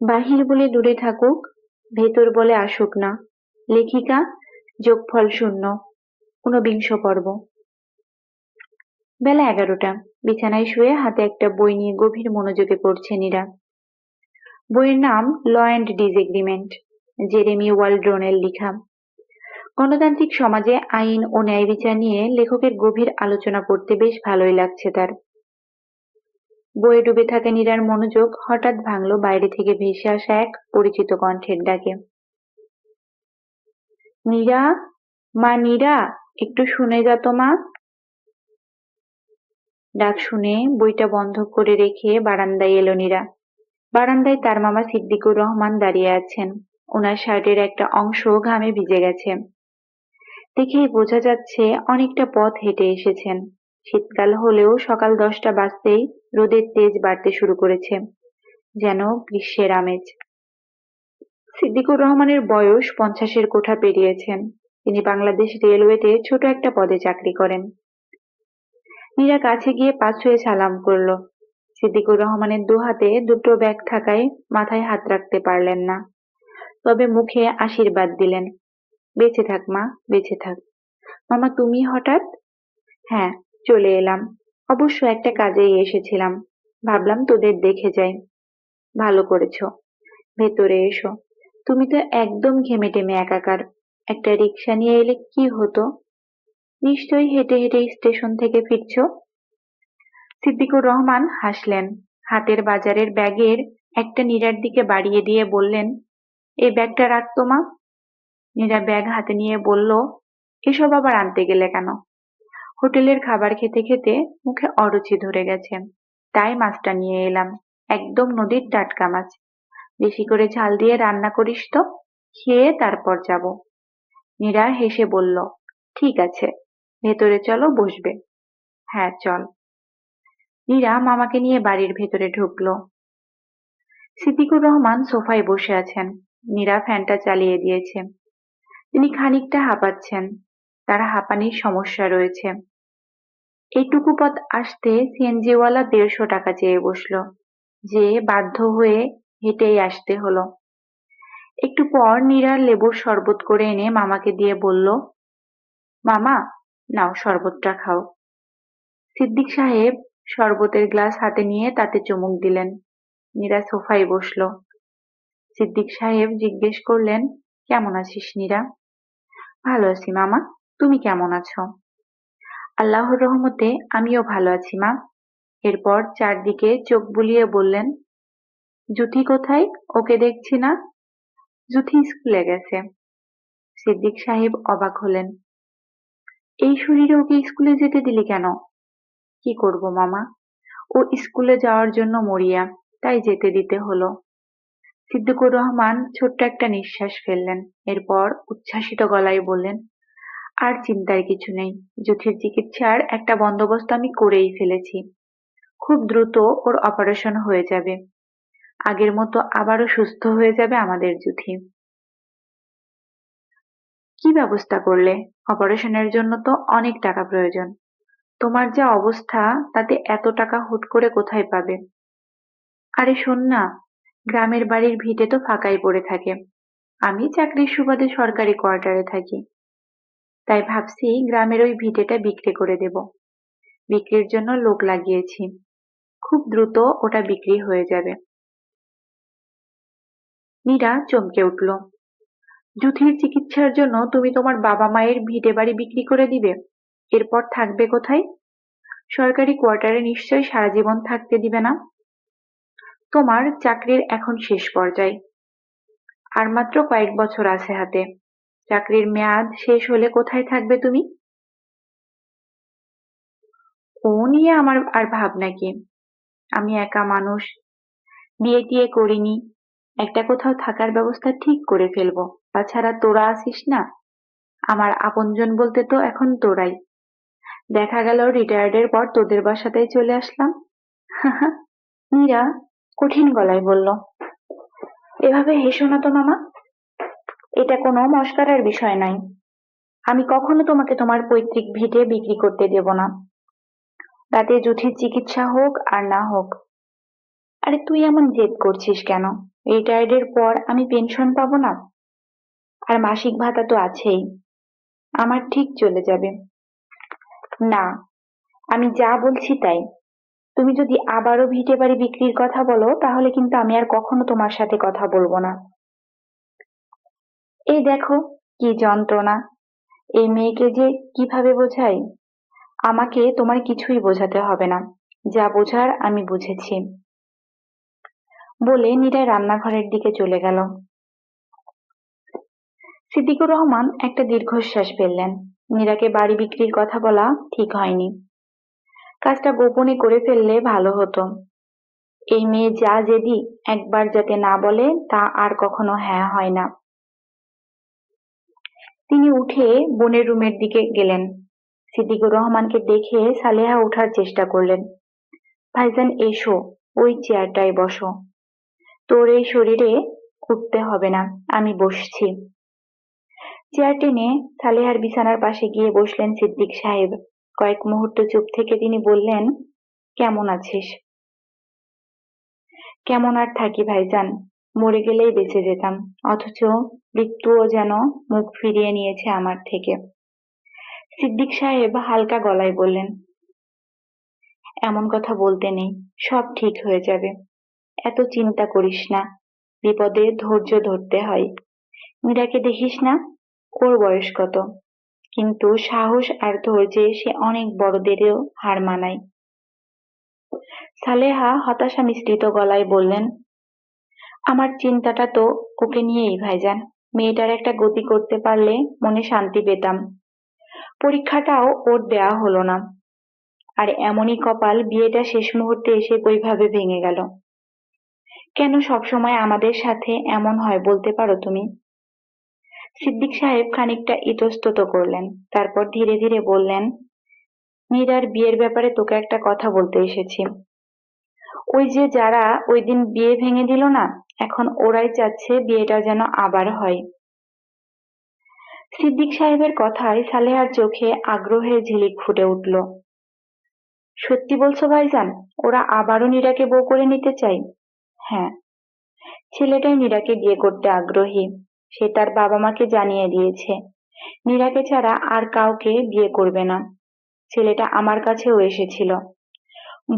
বাহির বলে দূরে থাকুক, ভেতর বলে আসুক না। লেখিকা, যোগফল শূন্য। ঊনবিংশ পর্ব। বেলা এগারোটা। বিছানায় শুয়ে হাতে একটা বই নিয়ে গভীর মনোযোগে পড়ছে নীরা। বইয়ের নাম ল অ্যান্ড ডিসএগ্রিমেন্ট, জেরেমি ওয়ালড্রনের লিখা। গণতান্ত্রিক সমাজে আইন ও ন্যায় বিচার নিয়ে লেখকের গভীর আলোচনা পড়তে বেশ ভালোই লাগছে তার। বইয়ে ডুবে থাকা নীরার মনোযোগ হঠাৎ ভাঙল বাইরে থেকে ভেসে আসা এক পরিচিত কণ্ঠের ডাকে। নীরা? মা নীরা, একটু শুনে যা তো মা। ডাক শুনে বইটা বন্ধ করে রেখে বারান্দায় এলো নীরা। বারান্দায় তার মামা সিদ্দিকুর রহমান দাঁড়িয়ে আছেন। ওনার শার্টের একটা অংশ ঘামে ভিজে গেছে। দেখেই বোঝা যাচ্ছে অনেকটা পথ হেঁটে এসেছেন। শীতকাল হলেও সকাল দশটা বাজতেই রোদের তেজ বাড়তে শুরু করেছে, যেন গ্রীষ্মের আমেজ। সিদ্দিকুর রহমানের বয়স পঞ্চাশের কোঠা পেরিয়েছেন তিনি বাংলাদেশ রেলওয়েতে ছোট একটা পদে চাকরি করেন। মীরা কাছে গিয়ে পাঁচ ছুঁয়ে সালাম করল। সিদ্দিকুর রহমানের দু হাতে দুটো ব্যাগ থাকায় মাথায় হাত রাখতে পারলেন না। তবে মুখে আশীর্বাদ দিলেন। বেঁচে থাক মা, বেঁচে থাক। মামা, তুমি হঠাৎ? হ্যাঁ চলে এলাম। অবশ্য একটা কাজেই এসেছিলাম। ভাবলাম তোদের দেখে যাই। ভালো করেছ। ভেতরে এসো। তুমি তো একদম ঘেমে টেমে একাকার। একটা রিক্সা নিয়ে এলে কি হতো? নিশ্চয়ই হেঁটে হেঁটে স্টেশন থেকে ফিরছ? সিদ্দিকুর রহমান হাসলেন। হাতের বাজারের ব্যাগের একটা নীরার দিকে বাড়িয়ে দিয়ে বললেন, এ ব্যাগটা রাখতো মা। নীরা ব্যাগ হাতে নিয়ে বলল, এসব আবার আনতে গেলে কেন? হোটেলের খাবার খেতে খেতে মুখে অরুচি ধরে গেছে। তাই মাছটা নিয়ে এলাম, একদম নদীর টাটকা মাছ। বেশি করে ঝাল দিয়ে রান্না করিস তো, খেয়ে তারপর যাব। নীরা হেসে বলল, ঠিক আছে, ভেতরে চলো, বসবে। হ্যাঁ চল। নীরা মামাকে নিয়ে বাড়ির ভেতরে ঢুকলো। সিদ্দিকুর রহমান সোফায় বসে আছেন। নীরা ফ্যানটা চালিয়ে দিয়েছে। তিনি খানিকটা হাঁপাচ্ছেন। তার হাঁপানির সমস্যা রয়েছে। এইটুকু পথ আসতে সিএনজিওয়ালা দেড়শো টাকা চেয়ে বসল, যে বাধ্য হয়ে হেঁটেই আসতে হলো। একটু পর নীরা লেবুর শরবত করে এনে মামাকে দিয়ে বলল, মামা, নাও শরবতটা খাও। সিদ্দিক সাহেব শরবতের গ্লাস হাতে নিয়ে তাতে চুমুক দিলেন। নীরা সোফায় বসল। সিদ্দিক সাহেব জিজ্ঞেস করলেন, কেমন আছিস নীরা? ভালো আছি মামা। তুমি কেমন আছো? আল্লাহর রহমতে আমিও ভালো আছি, মা। এরপর চারদিকে চোখ বুলিয়ে বললেন, জুথি কোথায়? ওকে দেখছি না? জুথি স্কুলে গেছে। সিদ্দিক সাহেব অবাক হলেন। এই শরীরে ওকে স্কুলে যেতে দিলি কেন? কি করব, মামা? ও স্কুলে যাওয়ার জন্য মরিয়া, তাই যেতে দিতে হলো। সিদ্দিকুর রহমান ছোট্ট একটা নিঃশ্বাস ফেললেন, এরপর উচ্ছ্বাসিত গলায় বললেন আর চিন্তার কিছু নেই। জুথির চিকিৎসার একটা বন্দোবস্ত আমি করেই ফেলেছি। খুব দ্রুত ওর অপারেশন হয়ে যাবে। আগের মতো আবারও সুস্থ হয়ে যাবে আমাদের জুথি কি ব্যবস্থা করলে? অপারেশনের জন্য তো অনেক টাকা প্রয়োজন। তোমার যা অবস্থা, তাতে এত টাকা হুট করে কোথায় পাবে? আরে শোন না, গ্রামের বাড়ির ভিটে তো ফাঁকাই পড়ে থাকে। আমি চাকরির সুবাদে সরকারি কোয়ার্টারে থাকি। তাই ভাবছি গ্রামের ওই ভিটেটা বিক্রি করে দেব। বিক্রির জন্য লোক লাগিয়েছি। খুব দ্রুত ওটা বিক্রি হয়ে যাবে। মীরা চমকে উঠল। জুথির চিকিৎসার জন্য তুমি তোমার বাবা মায়ের ভিটে বাড়ি বিক্রি করে দিবে? এরপর থাকবে কোথায়? সরকারি কোয়ার্টারে নিশ্চয়ই সারা জীবন থাকতে দিবে না? তোমার চাকরির এখন শেষ পর্যায়। আর মাত্র কয়েক বছর আছে হাতে। চাকরির মেয়াদ শেষ হলে কোথায় থাকবে তুমি? ও নিয়ে আমার আর ভাবনা কি? আমি একা মানুষ। বিয়ে টিয়ে করিনি। একটা কোথাও থাকার ব্যবস্থা ঠিক করে ফেলব। তাছাড়া তোরা আসিস না? আমার আপনজন বলতে তো এখন তোরাই। দেখা গেল রিটায়ার্ডের পর তোদের বাসাতেই চলে আসলাম। মীরা কঠিন গলায় বলল, এভাবে হেসো না তো মামা। এটা কোনো মস্কারার বিষয় নয় আমি কখনো তোমাকে তোমার পৈতৃক ভিটে বিক্রি করতে দেব না। তাতে জুথির চিকিৎসা হোক আর না হোক। আরে তুই এমন জেদ করছিস কেন? রিটায়ার্ডের পর আমি পেনশন পাবো না? আর মাসিক ভাতা তো আছেই। আমার ঠিক চলে যাবে। না, আমি যা বলছি তাই। তুমি যদি আবারও ভিটে বাড়ি বিক্রির কথা বলো, তাহলে কিন্তু আমি আর কখনো তোমার সাথে কথা বলব না। এই দেখো কি যন্ত্রণা। এই মেয়েকে যে কীভাবে বোঝাই? আমাকে তোমার কিছুই বোঝাতে হবে না। যা বোঝার আমি বুঝেছি। বলে নীরা রান্নাঘরের দিকে চলে গেল। সিদ্দিকুর রহমান একটা দীর্ঘশ্বাস ফেললেন। নীরাকে বাড়ি বিক্রির কথা বলা ঠিক হয়নি। কাজটা গোপনে করে ফেললে ভালো হতো। এই মেয়ে যা জেদি একবার যাতে না বলে তা আর কখনো হ্যাঁ হয় না। তিনি উঠে বোনের রুমের দিকে গেলেন। সিদ্দিকুর রহমানকে দেখে সালেহা ওঠার চেষ্টা করলেন। ভাইজান, এসো, ওই চেয়ারটায় বসো। তোর এই শরীরে উঠতে হবে না, আমি বসছি। চেয়ার টেনে সালেহার বিছানার পাশে গিয়ে বসলেন সিদ্দিক সাহেব। কয়েক মুহূর্ত চুপ থেকে তিনি বললেন, কেমন আছিস? কেমন আর থাকি ভাইজান, মরে গেলেই বেঁচে যেতাম, অথচ মৃত্যুও যেন মুখ ফিরিয়ে নিয়েছে আমার থেকে। সিদ্দিক সাহেব হালকা গলায় বললেন, এমন কথা বলতে নেই, সব ঠিক হয়ে যাবে। এত চিন্তা করিস না, বিপদে ধৈর্য ধরতে হয়। মীরাকে দেখিস না, ওর বয়স কত। কিন্তু সাহস আর ধৈর্যে সে অনেক বড়দেরও হার মানায়। সালেহা হতাশা মিশ্রিত গলায় বললেন, আমার চিন্তাটা তো ওকে নিয়েই, ভাইজান। মেয়েটার একটা গতি করতে পারলে মনে শান্তি পেতাম। পরীক্ষাটাও ওর দেয়া হলো না। আর এমনই কপাল বিয়েটা শেষ মুহূর্তে এসে ওইভাবে ভেঙে গেল। কেন সবসময় আমাদের সাথে এমন হয় বলতে পারো তুমি? সিদ্দিক সাহেব খানিকটা ইতস্তত করলেন, তারপর ধীরে ধীরে বললেন, মীরার বিয়ের ব্যাপারে তোকে একটা কথা বলতে এসেছি। ওই যে যারা ওই দিন বিয়ে ভেঙে দিল না এখন ওরাই চাচ্ছে বিয়েটা যেন আবার হয়। সিদ্দিক সাহেবের কথায় সালেহার চোখে আগ্রহের ঝিলিক ফুটে উঠল। সত্যি বলছো ভাইজান, ওরা আবারও নীরাকে বউ করে নিতে চাই হ্যাঁ। ছেলেটাই নীরাকে বিয়ে করতে আগ্রহী, সে তার বাবা মাকে জানিয়ে দিয়েছে। নীরাকে ছাড়া আর কাউকে বিয়ে করবে না। ছেলেটা আমার কাছেও এসেছিল।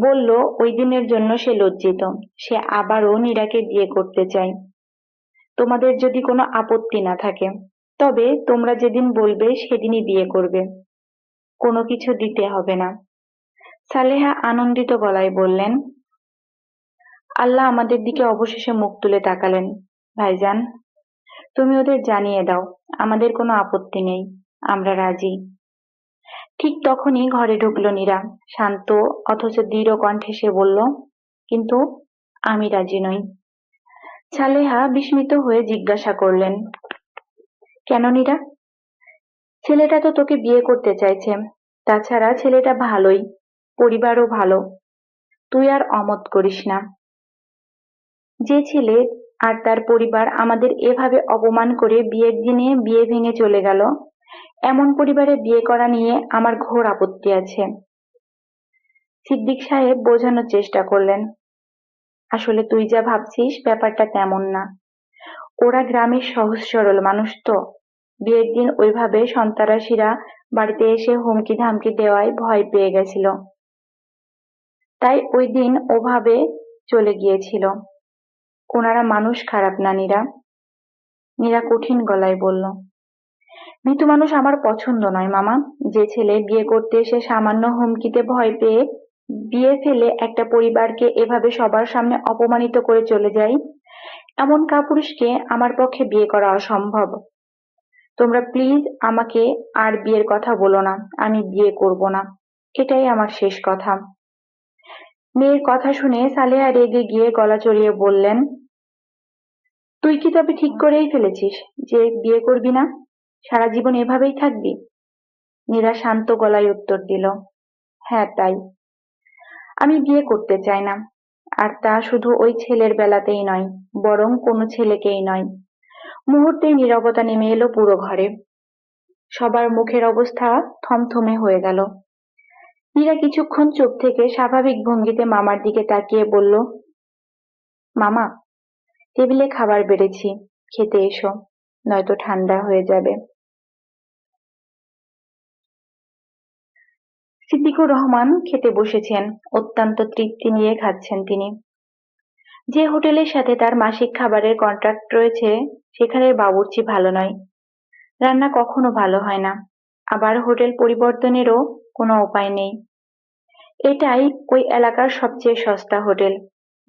বলল, ওই দিনের জন্য সে লজ্জিত। সে আবারও নীরাকে বিয়ে করতে চায়। তোমাদের যদি কোনো আপত্তি না থাকে, তবে তোমরা যেদিন বলবে সেদিনই বিয়ে করবে। কোনো কিছু দিতে হবে না। সালেহা আনন্দিত গলায় বললেন, আল্লাহ আমাদের দিকে অবশেষে মুখ তুলে তাকালেন। ভাইজান, তুমি ওদের জানিয়ে দাও, আমাদের কোনো আপত্তি নেই। আমরা রাজি। ঠিক তখনই ঘরে ঢুকলো নীরা। শান্ত, অথচ দৃঢ় কণ্ঠে সে বলল, কিন্তু আমি রাজি নই। সালেহা বিস্মিত হয়ে জিজ্ঞাসা করলেন, কেন নীরা? ছেলেটা তো তোকে বিয়ে করতে চাইছে। তাছাড়া ছেলেটা ভালোই, পরিবারও ভালো। তুই আর অমত করিস না। যে ছেলে আর তার পরিবার আমাদের এভাবে অপমান করে বিয়ের দিনে বিয়ে ভেঙে চলে গেল এমন পরিবারে বিয়ে করা নিয়ে আমার ঘোর আপত্তি আছে। সিদ্দিক সাহেব বোঝানোর চেষ্টা করলেন, আসলে তুই যা ভাবছিস ব্যাপারটা তেমন না। ওরা গ্রামের সহজ সরল মানুষ তো। বিয়ের দিন ওইভাবে সন্তারাশিরা বাড়িতে এসে হুমকি ধামকি দেওয়ায় ভয় পেয়ে গেছিল। তাই ওই দিন ওভাবে চলে গিয়েছিল। ওনারা মানুষ খারাপ না নীরা নীরা কঠিন গলায় বলল মৃত্যু মানুষ আমার পছন্দ নয়, মামা। যে ছেলে বিয়ে করতে এসে সামান্য হুমকিতে ভয় পেয়ে বিয়ে ফেলে একটা পরিবারকে এভাবে সবার সামনে অপমানিত করে চলে যায়, এমন কাপুরুষকে আমার পক্ষে বিয়ে করা অসম্ভব। তোমরা প্লিজ আমাকে আর বিয়ের কথা বলো না, আমি বিয়ে করব না। এটাই আমার শেষ কথা। মেয়ের কথা শুনে সালেহা রেগে গিয়ে গলা চড়িয়ে বললেন, তুই কি তবে ঠিক করেই ফেলেছিস যে বিয়ে করবি না? সারা জীবন এভাবেই থাকবি? নীরা শান্ত গলায় উত্তর দিল হ্যাঁ তাই। আমি বিয়ে করতে চাই না। আর তা শুধু ওই ছেলের বেলাতেই নয়, বরং কোনো ছেলেকেই নয়। মুহূর্তেই নীরবতা নেমে এলো পুরো ঘরে। সবার মুখের অবস্থা থমথমে হয়ে গেল। নীরা কিছুক্ষণ চোখ থেকে স্বাভাবিক ভঙ্গিতে মামার দিকে তাকিয়ে বলল, মামা, টেবিলে খাবার বেড়েছি, খেতে এসো, নয়তো ঠান্ডা হয়ে যাবে। সিদ্দিকুর রহমান খেতে বসেছেন। অত্যন্ত তৃপ্তি নিয়ে খাচ্ছেন তিনি। যে হোটেলের সাথে তার মাসিক খাবারের কন্ট্রাক্ট রয়েছে, সেখানের বাবুর্চি ভালো নয়। রান্না কখনো ভালো হয় না। আবার হোটেল পরিবর্তনেরও কোনো উপায় নেই। এটাই ওই এলাকার সবচেয়ে সস্তা হোটেল।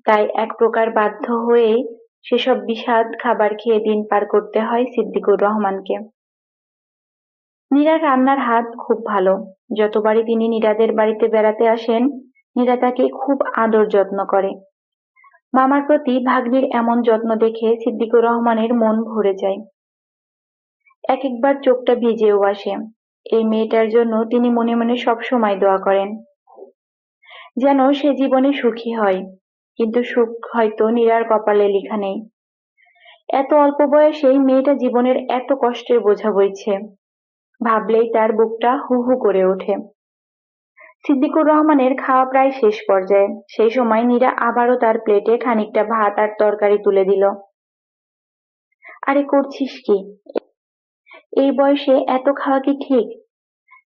তাই এক প্রকার বাধ্য হয়ে সেসব বিষাদ খাবার খেয়ে দিন পার করতে হয় সিদ্দিকুর রহমানকে। নীরার রান্নার হাত খুব ভালো। যতবারই তিনি নীরাদের বাড়িতে বেড়াতে আসেন, নীরা তাকে খুব আদর যত্ন করে। মামার প্রতি ভাগ্নির এমন যত্ন দেখে সিদ্দিকুর রহমানের মন ভরে যায়। এক একবার চোখটা ভিজেও আসে। এই মেয়েটার জন্য তিনি মনে মনে সব সময় দোয়া করেন। যেন সে জীবনে সুখী হয়, কিন্তু সুখ হয়তো নীরার কপালে লেখা নেই। এত অল্প বয়সেই মেয়েটা জীবনের এত কষ্টের বোঝা বইছে। ভাবলেই তার বুকটা হু হু করে ওঠে। সিদ্দিকুর রহমানের খাওয়া প্রায় শেষ পর্যায়ে। সেই সময় নীরা আবারও তার প্লেটে খানিকটা ভাত আর তরকারি তুলে দিল। আরে করছিস কি? এই বয়সে এত খাওয়া কি ঠিক?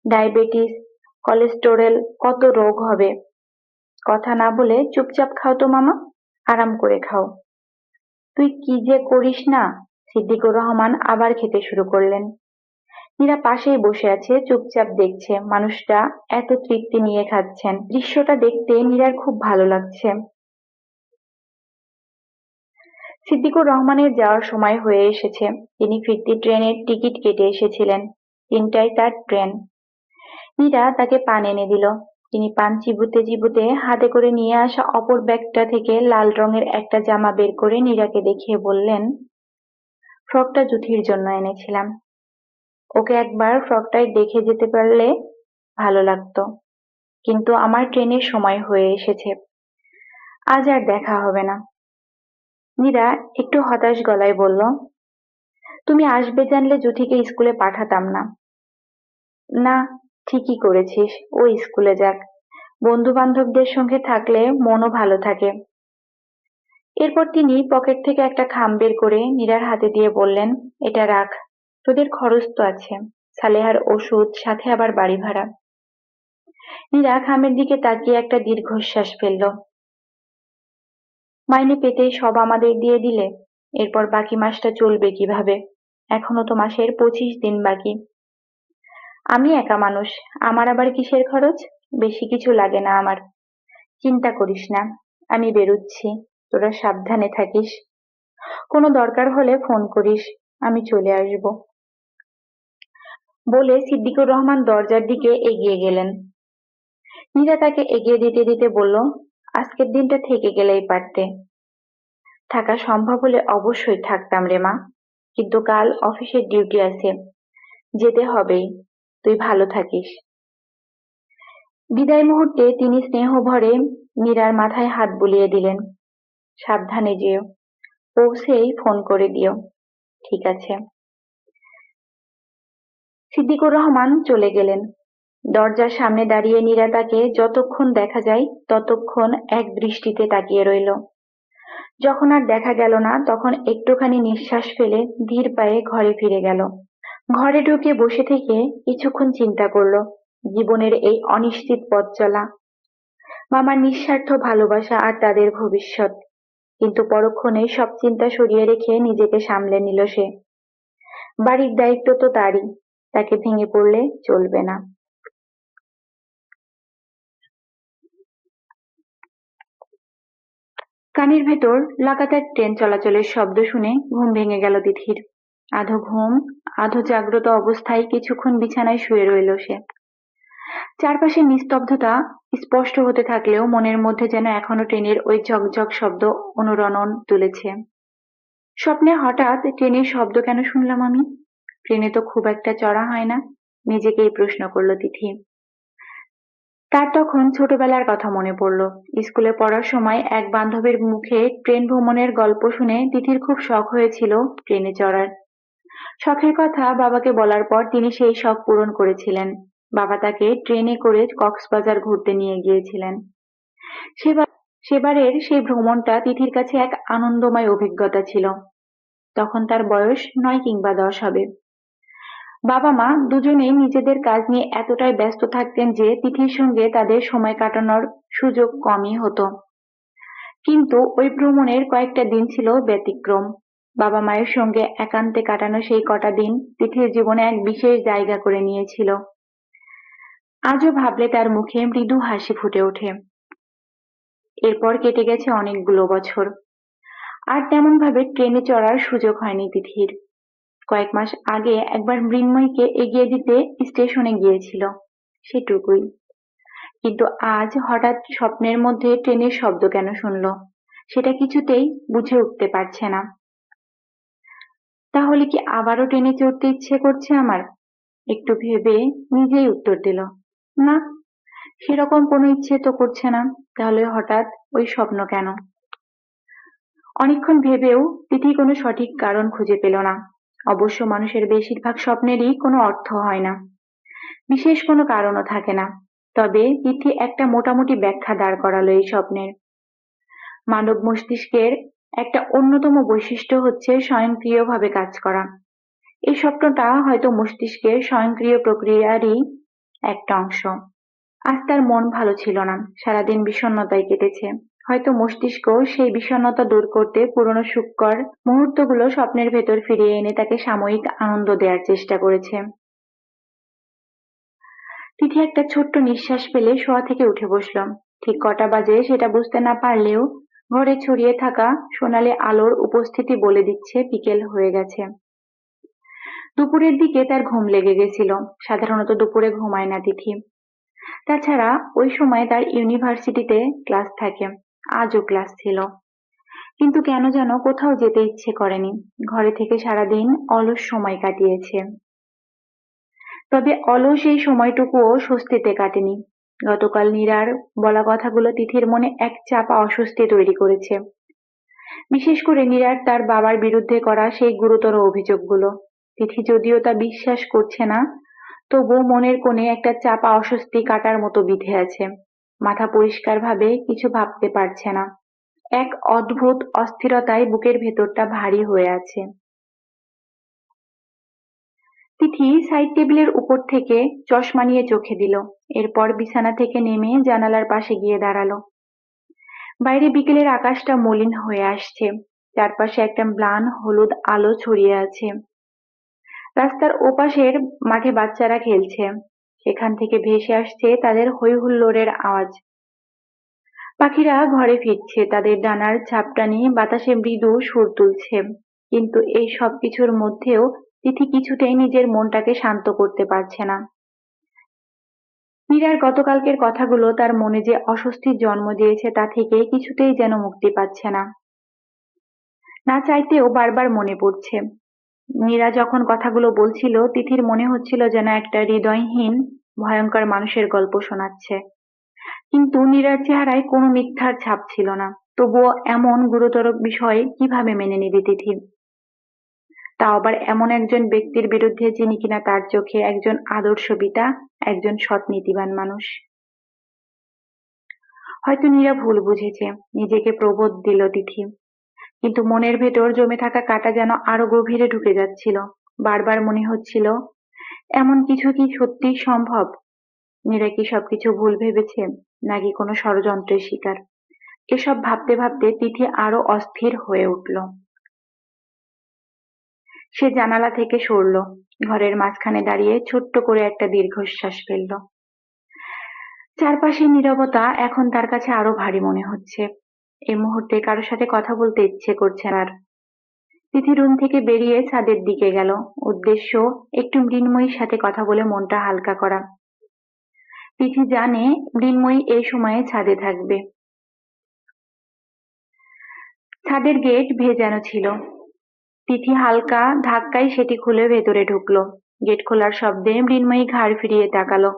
ডায়াবেটিস, কোলেস্টেরল, কত রোগ হবে? কথা না বলে চুপচাপ খাও তো মামা, আরাম করে খাও। তুই কি যে করিস না? সিদ্দিকুর রহমান আবার খেতে শুরু করলেন। মীরা পাশেই বসে আছে, চুপচাপ দেখছে। মানুষটা এত তৃপ্তি নিয়ে খাচ্ছেন। দৃশ্যটা দেখতে মীরার খুব ভালো লাগছে। সিদ্দিকুর রহমানের যাওয়ার সময় হয়ে এসেছে। তিনি ফিরতি ট্রেনের টিকিট কেটে এসেছিলেন। তিনটায় তার ট্রেন। মীরা তাকে পান এনে দিল। তিনি পান চিবুতে চিবুতে হাতে করে নিয়ে আসা অপর ব্যাগটা থেকে লাল রঙের একটা জামা বের করে নীরাকে দেখিয়ে বললেন, ফ্রকটা জুথির জন্য এনেছিলাম। ওকে একবার ফ্রকটায় দেখে যেতে পারলে ভালো লাগতো। কিন্তু আমার ট্রেনের সময় হয়ে এসেছে। আজ আর দেখা হবে না। নীরা একটু হতাশ গলায় বলল, তুমি আসবে জানলে জুথিকে স্কুলে পাঠাতাম না। না, ঠিকই করেছিস। ও স্কুলে যাক। বন্ধু বান্ধবদের সঙ্গে থাকলে মনও ভালো থাকে। এরপর তিনি পকেট থেকে একটা খাম বের করে নীরার হাতে দিয়ে বললেন, এটা রাখ। তোদের খরচ তো আছে। সালেহার ওষুধ, সাথে আবার বাড়ি ভাড়া। নীরা খামের দিকে তাকিয়ে একটা দীর্ঘশ্বাস ফেলল। মাইনে পেতে সব আমাদের দিয়ে দিলে। এরপর বাকি মাসটা চলবে কীভাবে? এখনও তো মাসের পঁচিশ দিন বাকি। আমি একা মানুষ। আমার আবার কিসের খরচ? বেশি কিছু লাগে না আমার। চিন্তা করিস না, আমি বেরুচ্ছি। তোরা সাবধানে থাকিস। কোনো দরকার হলে ফোন করিস। আমি চলে আসব। বলে সিদ্দিকুর রহমান দরজার দিকে এগিয়ে গেলেন। মীরা তাকে এগিয়ে দিতে দিতে বলল, আজকের দিনটা থেকে গেলেই পারতে। থাকা সম্ভব হলে অবশ্যই থাকতাম রে মা, কিন্তু কাল অফিসের ডিউটি আছে, যেতে হবেই, তুই ভালো থাকিস। বিদায় মুহূর্তে তিনি স্নেহ ভরে মীরার মাথায় হাত বুলিয়ে দিলেন, সাবধানে যেও, পৌঁছেই ফোন করে দিও, ঠিক আছে? সিদ্দিকুর রহমান চলে গেলেন। দরজার সামনে দাঁড়িয়ে নীরা তাকে যতক্ষণ দেখা যায়, ততক্ষণ এক দৃষ্টিতে তাকিয়ে রইল। যখন আর দেখা গেল না, তখন একটুখানি নিঃশ্বাস ফেলে ধীর পায়ে ঘরে ফিরে গেল। ঘরে ঢুকে বসে থেকে কিছুক্ষণ চিন্তা করল, জীবনের এই অনিশ্চিত পথ চলা। মামার নিঃস্বার্থ ভালোবাসা আর তাদের ভবিষ্যৎ। কিন্তু পরক্ষণে সব চিন্তা সরিয়ে রেখে নিজেকে সামলে নিল সে। বাড়ির দায়িত্ব তো তারই। তাকে ভেঙে পড়লে চলবে না। কানের ভেতর লাগাতার ট্রেন চলাচলের শব্দ শুনে ঘুম ভেঙে গেল তিথির আধো ঘুম, আধো জাগ্রত অবস্থায় কিছুক্ষণ বিছানায় শুয়ে রইল সে। চারপাশে নিস্তব্ধতা স্পষ্ট হতে থাকলেও মনের মধ্যে যেন এখনও ট্রেনের ওই ঝকঝক শব্দ অনুরণন তুলেছে। স্বপ্নে হঠাৎ ট্রেনের শব্দ কেন শুনলাম আমি? ট্রেনে তো খুব একটা চড়া হয় না? নিজেকেই প্রশ্ন করল তিথি। তার তখন ছোটবেলার কথা মনে পড়ল। স্কুলে পড়ার সময় এক বান্ধবীর মুখে ট্রেন ভ্রমণের গল্প শুনে তিথির খুব শখ হয়েছিল ট্রেনে চড়ার। শখের কথা বাবাকে বলার পর তিনি সেই শখ পূরণ করেছিলেন। বাবা তাকে ট্রেনে করে কক্সবাজার ঘুরতে নিয়ে গিয়েছিলেন। সেবার সেবারের সেই ভ্রমণটা তিথির কাছে এক আনন্দময় অভিজ্ঞতা ছিল। তখন তার বয়স নয় কিংবা দশ হবে। বাবা মা দুজনেই নিজেদের কাজ নিয়ে এতটাই ব্যস্ত থাকতেন যে তিথির সঙ্গে তাদের সময় কাটানোর সুযোগ কমই হতো। কিন্তু ওই ভ্রমণের কয়েকটা দিন ছিল ব্যতিক্রম। বাবা মায়ের সঙ্গে একান্তে কাটানো সেই কটা দিন তিথির জীবনে এক বিশেষ জায়গা করে নিয়েছিল। আজও ভাবলে তার মুখে মৃদু হাসি ফুটে ওঠে। এরপর কেটে গেছে অনেকগুলো বছর। আর তেমন ভাবে ট্রেনে চড়ার সুযোগ হয়নি তিথির। কয়েক মাস আগে একবার মৃন্ময়কে এগিয়ে দিতে স্টেশনে গিয়েছিল, সেটুকুই। কিন্তু আজ হঠাৎ স্বপ্নের মধ্যে ট্রেনের শব্দ কেন শুনল, সেটা কিছুতেই বুঝে উঠতে পারছে না। তাহলে কি আবারও ট্রেনে চড়তে ইচ্ছে করছে আমার? একটু ভেবে নিজেই উত্তর দিল, না, সেরকম কোনো ইচ্ছে তো করছে না, তাহলে হঠাৎ ওই স্বপ্ন কেন? অনেকক্ষণ ভেবেও তিথি কোনো সঠিক কারণ খুঁজে পেল না। অবশ্য মানুষের বেশিরভাগ স্বপ্নেরই কোনো অর্থ হয় না। বিশেষ কোনো কারণও থাকে না। তবে তিথি একটা মোটামুটি ব্যাখ্যা দাঁড় করালো এই স্বপ্নের। মানব মস্তিষ্কের একটা অন্যতম বৈশিষ্ট্য হচ্ছে স্বয়ংক্রিয়ভাবে কাজ করা। এই স্বপ্নটা হয়তো মস্তিষ্কের স্বয়ংক্রিয় প্রক্রিয়ারই একটা অংশ। আজ তার মন ভালো ছিল না। সারাদিন বিষণ্ণতায় কেটেছে। হয়তো মস্তিষ্ক সেই বিষণ্ণতা দূর করতে পুরনো সুখকর মুহূর্তগুলো স্বপ্নের ভেতর ফিরিয়ে এনে তাকে সাময়িক আনন্দ দেওয়ার চেষ্টা করেছে। তিথি একটা ছোট্ট নিঃশ্বাস ফেলে শোয়া থেকে উঠে বসল। ঠিক কটা বাজে সেটা বুঝতে না পারলেও ঘরে ছড়িয়ে থাকা সোনালি আলোর উপস্থিতি বলে দিচ্ছে বিকেল হয়ে গেছে। দুপুরের দিকে তার ঘুম লেগে গেছিল। সাধারণত দুপুরে ঘুমায় না তিথি। তাছাড়া ওই সময় তার ইউনিভার্সিটিতে ক্লাস থাকে। আজও ক্লাস ছিল। কিন্তু কেন যেন কোথাও যেতে ইচ্ছে করেনি। ঘরে থেকে সারাদিন অলস সময় কাটিয়েছে। তবে অলস এই সময়টুকুও স্বস্তিতে কাটেনি। গতকাল নীরার বলা কথাগুলো তিথির মনে এক চাপা অস্বস্তি তৈরি করেছে। বিশেষ করে নীরার তার বাবার বিরুদ্ধে করা সেই গুরুতর অভিযোগগুলো। তিথি যদিও তা বিশ্বাস করছে না, তবুও মনের কোণে একটা চাপা অস্বস্তি কাটার মতো বিধে আছে। মাথা পরিষ্কার ভাবে কিছু ভাবতে পারছে না। এক অদ্ভুত অস্থিরতায় বুকের ভেতরটা ভারী হয়ে আছে। তিথি সাইড টেবিলের উপর থেকে চশমা নিয়ে চোখে দিল। এরপর বিছানা থেকে নেমে জানালার পাশে গিয়ে দাঁড়াল। বাইরে বিকেলের আকাশটা মলিন হয়ে আসছে। চারপাশে একটা ম্লান হলুদ আলো ছড়িয়ে আছে। রাস্তার ওপাশের মাঠে বাচ্চারা খেলছে। সেখান থেকে ভেসে আসছে তাদের হৈ হুল্লোড়ের আওয়াজ। পাখিরা ঘরে ফিরছে, তাদের ডানার ঝাপটানি বাতাসে মৃদু সুর তুলছে। কিন্তু এই সব কিছুর মধ্যেও তিথি কিছুতেই নিজের মনটাকে শান্ত করতে পারছে না। মীরার গতকালকের কথাগুলো তার মনে যে অস্বস্তির জন্ম দিয়েছে তা থেকে কিছুতেই যেন মুক্তি পাচ্ছে না। না চাইতেও বারবার মনে পড়ছে। মীরা যখন কথাগুলো বলছিল, তিথির মনে হচ্ছিল যেন একটা হৃদয়হীন, ভয়ঙ্কর মানুষের গল্প শোনাচ্ছে। কিন্তু নীরার চেহারায় কোনো মিথ্যার ছাপ ছিল না। তবুও এমন গুরুতর বিষয় কীভাবে মেনে নিবে তিথি? তা আবার এমন একজন ব্যক্তির বিরুদ্ধে যিনি কিনা তার চোখে একজন আদর্শ পিতা, একজন সৎ নীতিবান মানুষ। হয়তো নীরা ভুল বুঝেছে, নিজেকে প্রবোধ দিল তিথি। কিন্তু মনের ভেতর জমে থাকা কাটা যেন আরও গভীরে ঢুকে যাচ্ছিল। বারবার মনে হচ্ছিল, এমন কিছু কি সত্যি সম্ভব? নীরা কি সবকিছু ভুল ভেবেছে, নাকি কোনো ষড়যন্ত্রের শিকার? এসব ভাবতে ভাবতে তিথি আরও অস্থির হয়ে উঠল। সে জানালা থেকে সরল, ঘরের মাঝখানে দাঁড়িয়ে ছোট্ট করে একটা দীর্ঘশ্বাস ফেলল। চারপাশের নীরবতা এখন তার কাছে আরও ভারী মনে হচ্ছে। এই মুহূর্তে কারোর সাথে কথা বলতে ইচ্ছে করছে আর। তিথি রুম থেকে বেরিয়ে ছাদের দিকে গেল। উদ্দেশ্য, একটু মৃন্ময়ীর সাথে কথা বলে মনটা হালকা করা। তিথি জানে মৃন্ময়ী এই সময়ে ছাদে থাকবে। ছাদের গেট ভেজানো ছিল। তিথি হালকা ধাক্কায় সেটি খুলে ভেতরে ঢুকলো। গেট খোলার শব্দে মৃন্ময়ী ঘাড় ফিরিয়ে তাকালো।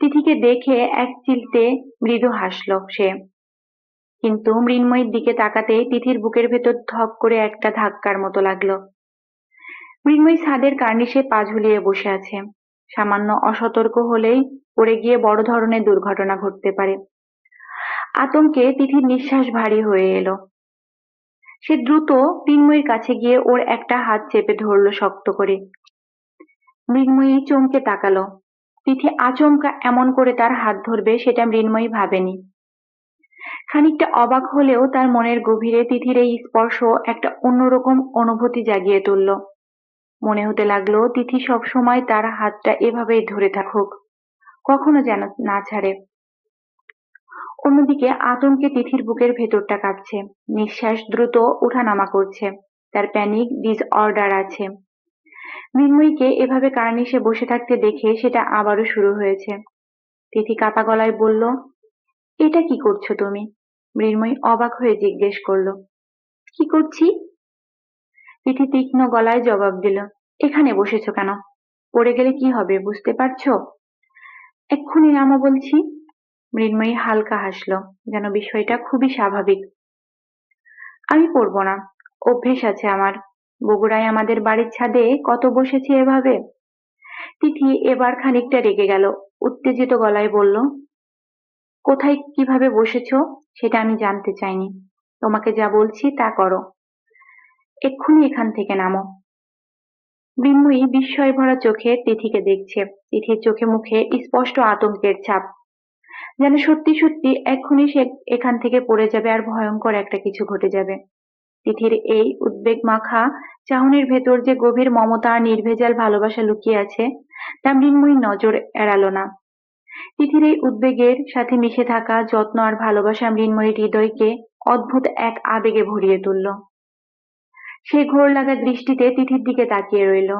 তিথিকে দেখে এক চিলতে মৃদু হাসল সে। কিন্তু মৃন্ময়ীর দিকে তাকাতেই তিথির বুকের ভেতর ধক করে একটা ধাক্কার মতো লাগল। মৃন্ময়ী ছাদের কার্নিশে পা ঝুলিয়ে বসে আছে। সামান্য অসতর্ক হলেই পড়ে গিয়ে বড় ধরনের দুর্ঘটনা ঘটতে পারে। আতঙ্কে তিথির নিঃশ্বাস ভারী হয়ে এলো। সে দ্রুত মৃন্ময়ীর কাছে গিয়ে ওর একটা হাত চেপে ধরলো শক্ত করে। মৃন্ময়ী চমকে তাকালো। তিথি আচমকা এমন করে তার হাত ধরবে সেটা মৃন্ময়ী ভাবেনি। খানিকটা অবাক হলেও তার মনের গভীরে তিথির এই স্পর্শ একটা অন্যরকম অনুভূতি জাগিয়ে তুলল। মনে হতে লাগল, তিথি সবসময় তার হাতটা এভাবেই ধরে থাকুক। কখনো যেন না ছাড়ে। অন্যদিকে আতঙ্কে তিথির বুকের ভেতরটা কাঁপছে। নিঃশ্বাস দ্রুত ওঠানামা করছে। তার প্যানিক ডিস অর্ডার আছে। মৃন্ময়ীকে এভাবে কার্নিশে বসে থাকতে দেখে সেটা আবারও শুরু হয়েছে। তিথি কাপা গলায় বলল, এটা কি করছ তুমি? মৃন্ময়ী অবাক হয়ে জিজ্ঞেস করল, কি করছি? তিথি তীক্ষ্ণ গলায় জবাব দিল, এখানে বসেছো কেন? পড়ে গেলে কি হবে বুঝতে পারছ? এক্ষুনি নামো বলছি। মৃন্ময়ী হালকা হাসল, যেন বিষয়টা খুবই স্বাভাবিক। আমি পড়ব না, অভ্যেস আছে আমার। বগুড়ায় আমাদের বাড়ির ছাদে কত বসেছি এভাবে? তিথি এবার খানিকটা রেগে গেল, উত্তেজিত গলায় বলল কোথায় কীভাবে বসেছ সেটা আমি জানতে চাইনি। তোমাকে যা বলছি তা করো। এক্ষুনি এখান থেকে নামো। মৃন্ময়ী বিস্ময় ভরা চোখে তিথিকে দেখছে। তিথির চোখে মুখে স্পষ্ট আতঙ্কের ছাপ। যেন সত্যি সত্যি এক্ষুনি সে এখান থেকে পড়ে যাবে আর ভয়ঙ্কর একটা কিছু ঘটে যাবে। তিথির এই উদ্বেগ মাখা চাহনির ভেতর যে গভীর মমতা আর নির্ভেজাল ভালোবাসা লুকিয়ে আছে, তা মৃন্ময়ী নজর এড়ালো না। তিথির এই উদ্বেগের সাথে মিশে থাকা যত্ন আর ভালোবাসা মৃন্ময়ীর হৃদয়কে অদ্ভুত এক আবেগে ভরিয়ে তুলল। সে ঘোর লাগা দৃষ্টিতে তিথির দিকে তাকিয়ে রইল।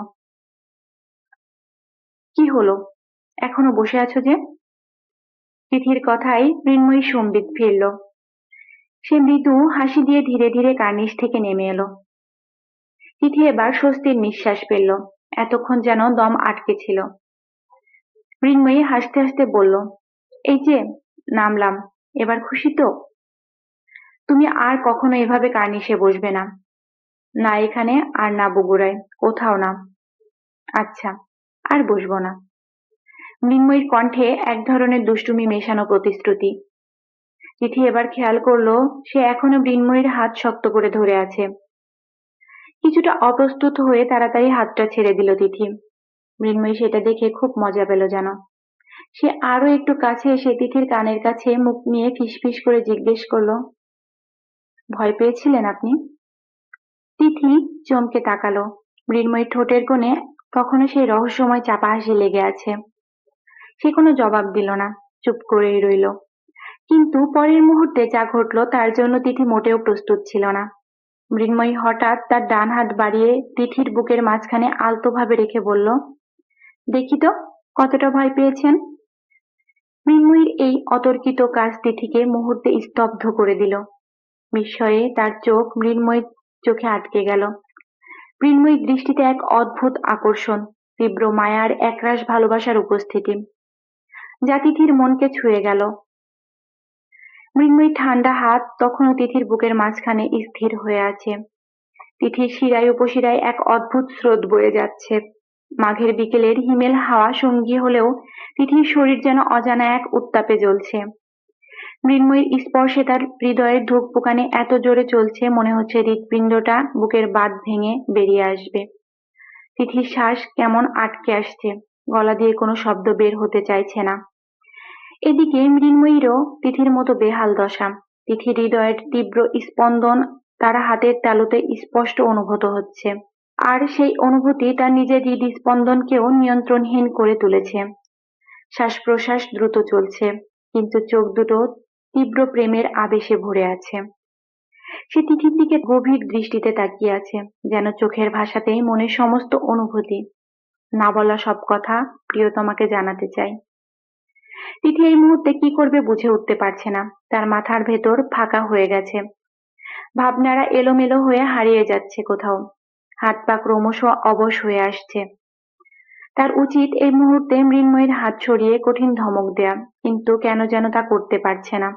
কি হলো? এখনও বসে আছো যে? তিথির কথাই মৃন্ময়ী সম্বিত ফিরল। সে মৃদু হাসি দিয়ে ধীরে ধীরে কার্নিশ থেকে নেমে এলো। তিথি এবার স্বস্তির নিঃশ্বাস ফেলল। এতক্ষণ যেন দম আটকে ছিল। মৃন্ময়ী হাসতে হাসতে বলল, এই যে, নামলাম। এবার খুশি তো? তুমি আর কখনো এভাবে কার্নিশে বসবে না। না এখানে আর না বগুড়ায়, কোথাও না। আচ্ছা আর বসবো না। মৃন্ময়ীর কণ্ঠে এক ধরনের দুষ্টুমি মেশানো প্রতিশ্রুতি। তিথি এবার খেয়াল করল, সে এখনও মৃন্ময়ীর হাত শক্ত করে ধরে আছে। কিছুটা অপ্রস্তুত হয়ে তাড়াতাড়ি হাতটা ছেড়ে দিল তিথি মৃন্ময়ী সেটা দেখে খুব মজা পেল যেন। সে আরও একটু কাছে এসে তিথির কানের কাছে মুখ নিয়ে ফিসফিস করে জিজ্ঞেস করল, ভয় পেয়েছিলেন আপনি? তিথি চমকে তাকালো। মৃন্ময়ী ঠোঁটের কোণে তখনও সেই রহস্যময় চাপা হাসি লেগে আছে। সে কোনো জবাব দিল না, চুপ করেই রইল। কিন্তু পরের মুহূর্তে যা ঘটল তার জন্য তিথি মোটেও প্রস্তুত ছিল না। মৃন্ময়ী হঠাৎ তার ডান হাত বাড়িয়ে তিথির বুকের মাঝখানে আলতোভাবে রেখে বলল দেখি তো, কতটা ভয় পেয়েছেন? মৃন্ময়ীর এই অতর্কিত কাজ তিথিকে মুহূর্তে স্তব্ধ করে দিল। বিস্ময়ে তার চোখ মৃন্ময়ীর চোখে আটকে গেল। মৃন্ময়ীর দৃষ্টিতে এক অদ্ভুত আকর্ষণ, তীব্র মায়ার একরাশ ভালোবাসার উপস্থিতি। যা তিথির মনকে ছুঁয়ে গেল। মৃন্ময়ীর ঠান্ডা হাত তখনও তিথির বুকের মাঝখানে স্থির হয়ে আছে। তিথির শিরায় উপশিরায় এক অদ্ভুত স্রোত বয়ে যাচ্ছে। মাঘের বিকেলের হিমেল হাওয়া সঙ্গী হলেও তিথির শরীর যেন অজানা এক উত্তাপে জ্বলছে। মৃন্ময়ীর স্পর্শে তার হৃদয়ের ধূপ পোকানে এত জোরে চলছে, মনে হচ্ছে হৃৎপিণ্ডটা বুকের বাদ ভেঙে বেরিয়ে আসবে। তিথির শ্বাস কেমন আটকে আসছে, গলা দিয়ে কোনো শব্দ বের হতে চাইছে না। এদিকে মৃন্ময়ীরও তিথির মতো বেহাল দশা। তিথির হৃদয়ের তীব্র স্পন্দন তার হাতের তালুতে স্পষ্ট অনুভূত হচ্ছে। আর সেই অনুভূতি তার নিজের হৃদস্পন্দনকেও নিয়ন্ত্রণহীন করে তুলেছে। শ্বাস প্রশ্বাস দ্রুত চলছে, কিন্তু চোখ দুটো তীব্র প্রেমের আবেশে ভরে আছে। সে তিথির দিকে গভীর দৃষ্টিতে তাকিয়ে আছে, যেন চোখের ভাষাতেই মনের সমস্ত অনুভূতি। না বলা সব কথা প্রিয়তমাকে জানাতে চাই। তিথি এই মুহূর্তে কি করবে বুঝে উঠতে পারছে না, তার মাথার ভেতর ফাঁকা হয়ে গেছে। ভাবনারা এলোমেলো হয়ে হারিয়ে যাচ্ছে কোথাও। হাত পা ক্রমশ অবশ হয়ে আসছে। তার উচিত এই মুহূর্তে মৃন্ময়ের হাত ছড়িয়ে কঠিন ধমক দেয়া, কিন্তু কেন যেন তা করতে পারছে না।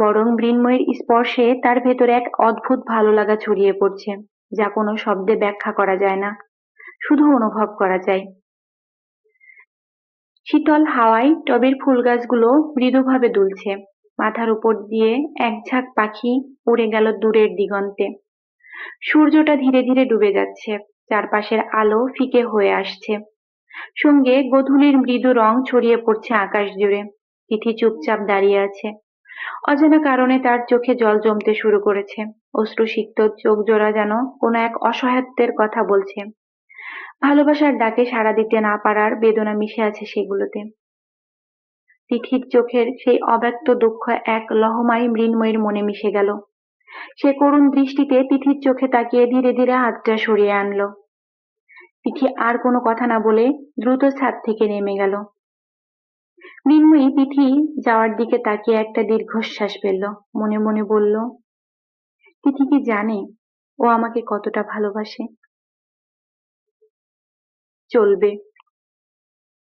বরং মৃন্ময়ের স্পর্শে তার ভেতরে এক অদ্ভুত ভালো লাগা ছড়িয়ে পড়ছে, যা কোনো শব্দে ব্যাখ্যা করা যায় না, শুধু অনুভব করা যায়। শীতল হাওয়ায় টবের ফুল গাছগুলো মৃদুভাবে দুলছে, মাথার উপর দিয়ে এক ঝাঁক পাখি উড়ে গেল দূরের দিগন্তে। সূর্যটা ধীরে ধীরে ডুবে যাচ্ছে, চারপাশের আলো ফিকে হয়ে আসছে। সঙ্গে গোধূলির মৃদু রং ছড়িয়ে পড়ছে আকাশ জুড়ে, তিথি চুপচাপ দাঁড়িয়ে আছে। অজানা কারণে তার চোখে জল জমতে শুরু করেছে। অশ্রুসিক্ত চোখ জোড়া যেন কোনো এক অসহায়ত্বের কথা বলছে। ভালোবাসার ডাকে সাড়া দিতে না পারার বেদনা মিশে আছে সেগুলোতে। তিথির চোখের সেই অব্যক্ত দুঃখ এক লহমাই মৃন্ময়ীর মনে মিশে গেল। সে করুণ দৃষ্টিতে তিথির চোখে তাকিয়ে ধীরে ধীরে হাতটা সরিয়ে আনলো। তিথি আর কোনো কথা না বলে দ্রুত ছাদ থেকে নেমে গেল। মৃন্ময়ী তিথি যাওয়ার দিকে তাকিয়ে একটা দীর্ঘশ্বাস ফেলল। মনে মনে বলল, তিথি কি জানে ও আমাকে কতটা ভালোবাসে? চলবে।